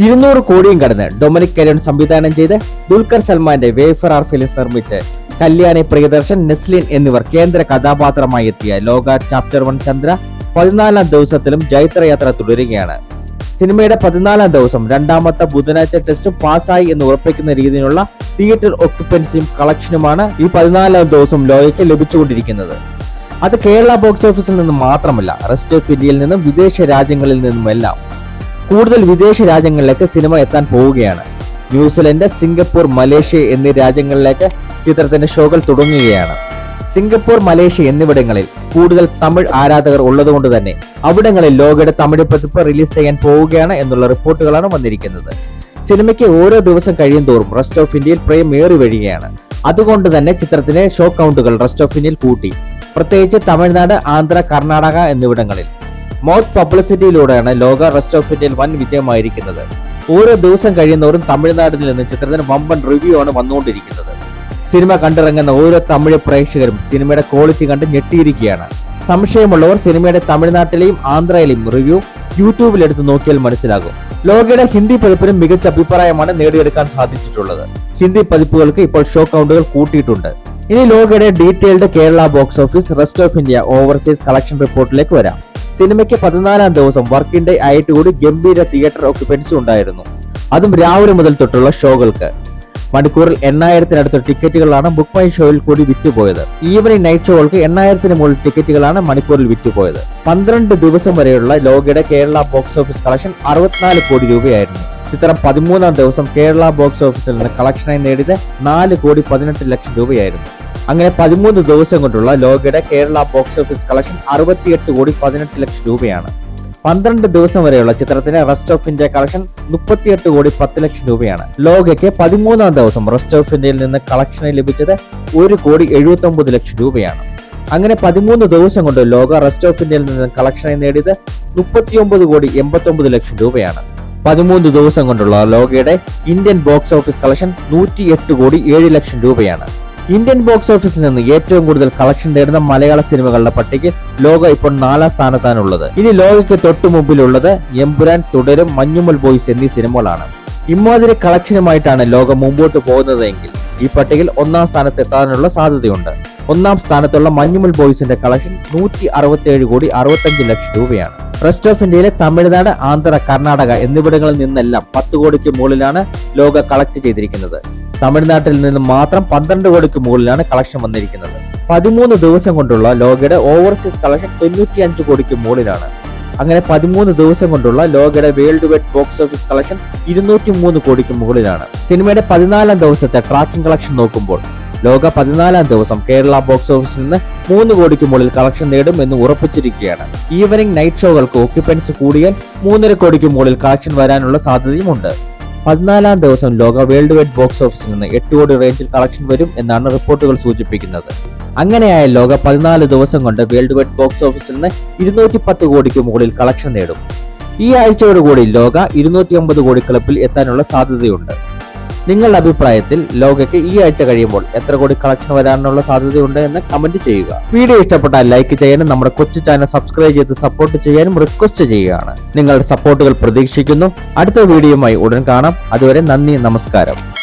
ഇരുന്നൂറ് കോടിയും കടന്ന് ഡൊമിനിക് കരുൺ സംവിധാനം ചെയ്ത് ദുൽഖർ സൽമാന്റെ വേഫർ ആർ ഫിലിം നിർമ്മിച്ച് കല്യാണി പ്രിയദർശൻ നെസ്ലിൻ എന്നിവർ കേന്ദ്ര കഥാപാത്രമായി എത്തിയ ലോക ചാപ്റ്റർ വൺ ചന്ദ്ര പതിനാലാം ദിവസത്തിലും ജൈത്രയാത്ര തുടരുകയാണ്. സിനിമയുടെ പതിനാലാം ദിവസം രണ്ടാമത്തെ ബുധനാഴ്ച ടെസ്റ്റ് പാസ്സായി എന്ന് ഉറപ്പിക്കുന്ന രീതിയിലുള്ള തിയേറ്റർ ഒക്യുപ്പൻസിയും കളക്ഷനുമാണ് ഈ പതിനാലാം ദിവസം ലോകയ്ക്ക് ലഭിച്ചുകൊണ്ടിരിക്കുന്നത്. അത് കേരള ബോക്സ് ഓഫീസിൽ നിന്ന് മാത്രമല്ല റെസ്റ്റ് ഓഫ് ഇന്ത്യയിൽ നിന്നും വിദേശ രാജ്യങ്ങളിൽ നിന്നുമെല്ലാം കൂടുതൽ വിദേശ രാജ്യങ്ങളിലേക്ക് സിനിമ എത്താൻ പോവുകയാണ്. ന്യൂസിലൻഡ് സിംഗപ്പൂർ മലേഷ്യ എന്നീ രാജ്യങ്ങളിലേക്ക് ചിത്രത്തിന്റെ ഷോകൾ തുടങ്ങുകയാണ്. സിംഗപ്പൂർ മലേഷ്യ എന്നിവിടങ്ങളിൽ കൂടുതൽ തമിഴ് ആരാധകർ ഉള്ളതുകൊണ്ട് തന്നെ അവിടങ്ങളിൽ ലോകയുടെ തമിഴ് പതിപ്പ് റിലീസ് ചെയ്യാൻ പോവുകയാണ് എന്നുള്ള റിപ്പോർട്ടുകളാണ് വന്നിരിക്കുന്നത്. സിനിമയ്ക്ക് ഓരോ ദിവസം കഴിയും തോറും റെസ്റ്റ് ഓഫ് ഇന്ത്യയിൽ പ്രേം ഏറി വരികയാണ്. അതുകൊണ്ട് തന്നെ ചിത്രത്തിന്റെ ഷോ കൗണ്ടുകൾ റെസ്റ്റ് ഓഫ് ഇന്ത്യയിൽ കൂട്ടി. പ്രത്യേകിച്ച് തമിഴ്നാട് ആന്ധ്ര കർണാടക എന്നിവിടങ്ങളിൽ മൗത്ത് പബ്ലിസിറ്റിയിലൂടെയാണ് ലോക റെസ്റ്റ് ഓഫ് ഇന്ത്യയിൽ വൻ വിജയമായിരിക്കുന്നത്. ഓരോ ദിവസം കഴിയുന്നവരും തമിഴ്നാട്ടിൽ നിന്ന് ചിത്രത്തിന് വമ്പൻ റിവ്യൂ ആണ് വന്നുകൊണ്ടിരിക്കുന്നത്. സിനിമ കണ്ടിറങ്ങുന്ന ഓരോ തമിഴ് പ്രേക്ഷകരും സിനിമയുടെ ക്വാളിറ്റി കണ്ട് ഞെട്ടിയിരിക്കുകയാണ്. സംശയമുള്ളവർ സിനിമയുടെ തമിഴ്നാട്ടിലെയും ആന്ധ്രയിലെയും റിവ്യൂ യൂട്യൂബിൽ എടുത്ത് നോക്കിയാൽ മനസ്സിലാകും. ലോകയുടെ ഹിന്ദി പതിപ്പിനും മികച്ച അഭിപ്രായമാണ് നേടിയെടുക്കാൻ സാധിച്ചിട്ടുള്ളത്. ഹിന്ദി പതിപ്പുകൾക്ക് ഇപ്പോൾ ഷോ കൗണ്ടുകൾ കൂട്ടിയിട്ടുണ്ട്. ഇനി ലോകയുടെ detailed Kerala box office rest of India overseas collection റിപ്പോർട്ടിലേക്ക് വരാം. സിനിമയ്ക്ക് പതിനാലാം ദിവസം വർക്കിംഗ് ഡേ ആയിട്ടുകൂടി ഗംഭീര തിയേറ്റർ ഓക്യുപ്പൻസി ഉണ്ടായിരുന്നു. അതും രാവിലെ മുതൽ തൊട്ടുള്ള ഷോകൾക്ക്. മണിക്കൂറിൽ എണ്ണായിരത്തിനടുത്ത് ടിക്കറ്റുകളാണ് ബുക്ക് മൈ ഷോയിൽ കൂടി വിറ്റുപോയത്. ഈവനിങ് നൈറ്റ് ഷോകൾക്ക് എണ്ണായിരത്തിന് മുകളിൽ ടിക്കറ്റുകളാണ് മണിക്കൂറിൽ വിറ്റുപോയത്. പന്ത്രണ്ട് ദിവസം വരെയുള്ള ലോകയുടെ കേരള ബോക്സ് ഓഫീസ് കളക്ഷൻ അറുപത്തിനാല് കോടി രൂപയായിരുന്നു. ചിത്രം പതിമൂന്നാം ദിവസം കേരള ബോക്സ് ഓഫീസിൽ നിന്ന് കളക്ഷനായി നേടിയത് നാല് കോടി പതിനെട്ട് ലക്ഷം രൂപയായിരുന്നു. അങ്ങനെ പതിമൂന്ന് ദിവസം കൊണ്ടുള്ള ലോകയുടെ കേരള ബോക്സ് ഓഫീസ് കളക്ഷൻ അറുപത്തിയെട്ട് കോടി പതിനെട്ട് ലക്ഷം രൂപയാണ്. പന്ത്രണ്ട് ദിവസം വരെയുള്ള ചിത്രത്തിന്റെ റെസ്റ്റ് ഓഫ് ഇന്ത്യ കളക്ഷൻ മുപ്പത്തിയെട്ട് കോടി പത്ത് ലക്ഷം രൂപയാണ്. ലോകയ്ക്ക് പതിമൂന്നാം ദിവസം റെസ്റ്റ് ഓഫ് ഇന്ത്യയിൽ നിന്ന് കളക്ഷന് ലഭിച്ചത് ഒരു കോടി എഴുപത്തി ഒമ്പത് ലക്ഷം രൂപയാണ്. അങ്ങനെ പതിമൂന്ന് ദിവസം കൊണ്ട് ലോക റെസ്റ്റ് ഓഫ് ഇന്ത്യയിൽ നിന്ന് കളക്ഷനായി നേടിയത് മുപ്പത്തിയൊമ്പത് കോടി എൺപത്തി ലക്ഷം രൂപയാണ്. പതിമൂന്ന് ദിവസം കൊണ്ടുള്ള ലോകയുടെ ഇന്ത്യൻ ബോക്സ് ഓഫീസ് കളക്ഷൻ നൂറ്റി എട്ട് കോടി ഏഴ് ലക്ഷം രൂപയാണ്. ഇന്ത്യൻ ബോക്സ് ഓഫീസിൽ നിന്ന് ഏറ്റവും കൂടുതൽ കളക്ഷൻ നേടുന്ന മലയാള സിനിമകളുടെ പട്ടികയിൽ ലോക ഇപ്പോൾ നാലാം സ്ഥാനത്താണുള്ളത്. ഇനി ലോകയ്ക്ക് തൊട്ടു മുമ്പിലുള്ളത് എമ്പുരാൻ തുടരും മഞ്ഞുമൽ ബോയ്സ് എന്നീ സിനിമകളാണ്. ഇമ്മാതിരി കളക്ഷനുമായിട്ടാണ് ലോകം മുമ്പോട്ട് പോകുന്നതെങ്കിൽ ഈ പട്ടികയിൽ ഒന്നാം സ്ഥാനത്ത് എത്താനുള്ള സാധ്യതയുണ്ട്. ഒന്നാം സ്ഥാനത്തുള്ള മഞ്ഞുമൽ ബോയ്സിന്റെ കളക്ഷൻ നൂറ്റി അറുപത്തിയേഴ് കോടി അറുപത്തഞ്ച് ലക്ഷം രൂപയാണ്. റെസ്റ്റ് ഓഫ് ഇന്ത്യയിലെ തമിഴ്നാട് ആന്ധ്ര കർണാടക എന്നിവിടങ്ങളിൽ നിന്നെല്ലാം പത്ത് കോടിക്ക് മുകളിലാണ് ലോക കളക്ട് ചെയ്തിരിക്കുന്നത്. തമിഴ്നാട്ടിൽ നിന്ന് മാത്രം പന്ത്രണ്ട് കോടിക്ക് മുകളിലാണ് കളക്ഷൻ വന്നിരിക്കുന്നത്. പതിമൂന്ന് ദിവസം കൊണ്ടുള്ള ലോകയുടെ ഓവർസീസ് കളക്ഷൻ തൊണ്ണൂറ്റി അഞ്ച് കോടിക്ക് മുകളിലാണ്. അങ്ങനെ പതിമൂന്ന് ദിവസം കൊണ്ടുള്ള ലോകയുടെ world wide box office collection ഇരുന്നൂറ്റി മൂന്ന് കോടിക്ക് മുകളിലാണ്. സിനിമയുടെ പതിനാലാം ദിവസത്തെ ട്രാക്കിംഗ് കളക്ഷൻ നോക്കുമ്പോൾ ലോക പതിനാലാം ദിവസം കേരള ബോക്സ് ഓഫീസിൽ നിന്ന് മൂന്ന് കോടിക്ക് മുകളിൽ കളക്ഷൻ നേടും എന്ന് ഉറപ്പിച്ചിരിക്കുകയാണ്. ഈവനിംഗ് നൈറ്റ് ഷോകൾക്ക് ഓക്യുപ്പൻസ് കൂടിയാൽ മൂന്നര കോടിക്ക് മുകളിൽ കളക്ഷൻ വരാനുള്ള സാധ്യതയുമുണ്ട്. പതിനാലാം ദിവസം ലോക വേൾഡ് വൈഡ് ബോക്സ് ഓഫീസിൽ നിന്ന് എട്ട് കോടി റേഞ്ചിൽ കളക്ഷൻ വരും എന്നാണ് റിപ്പോർട്ടുകൾ സൂചിപ്പിക്കുന്നത്. അങ്ങനെയായ ലോക പതിനാല് ദിവസം കൊണ്ട് വേൾഡ് വൈഡ് ബോക്സ് ഓഫീസിൽ നിന്ന് ഇരുന്നൂറ്റി പത്ത് കോടിക്ക് മുകളിൽ കളക്ഷൻ നേടും. ഈ ആഴ്ചയോടുകൂടി ലോക ഇരുന്നൂറ്റി അമ്പത് കോടി ക്ലബിൽ എത്താനുള്ള സാധ്യതയുണ്ട്. നിങ്ങളുടെ അഭിപ്രായത്തിൽ ലോകയ്ക്ക് ഈ ആഴ്ച കഴിയുമ്പോൾ എത്ര കോടി കളക്ഷൻ വരാനുള്ള സാധ്യതയുണ്ട് എന്ന് കമന്റ് ചെയ്യുക. വീഡിയോ ഇഷ്ടപ്പെട്ടാൽ ലൈക്ക് ചെയ്യാനും നമ്മുടെ കൊച്ചു ചാനൽ സബ്സ്ക്രൈബ് ചെയ്ത് സപ്പോർട്ട് ചെയ്യാനും റിക്വസ്റ്റ് ചെയ്യുകയാണ്. നിങ്ങളുടെ സപ്പോർട്ടുകൾ പ്രതീക്ഷിക്കുന്നു. അടുത്ത വീഡിയോയുമായി ഉടൻ കാണാം. അതുവരെ നന്ദി നമസ്കാരം.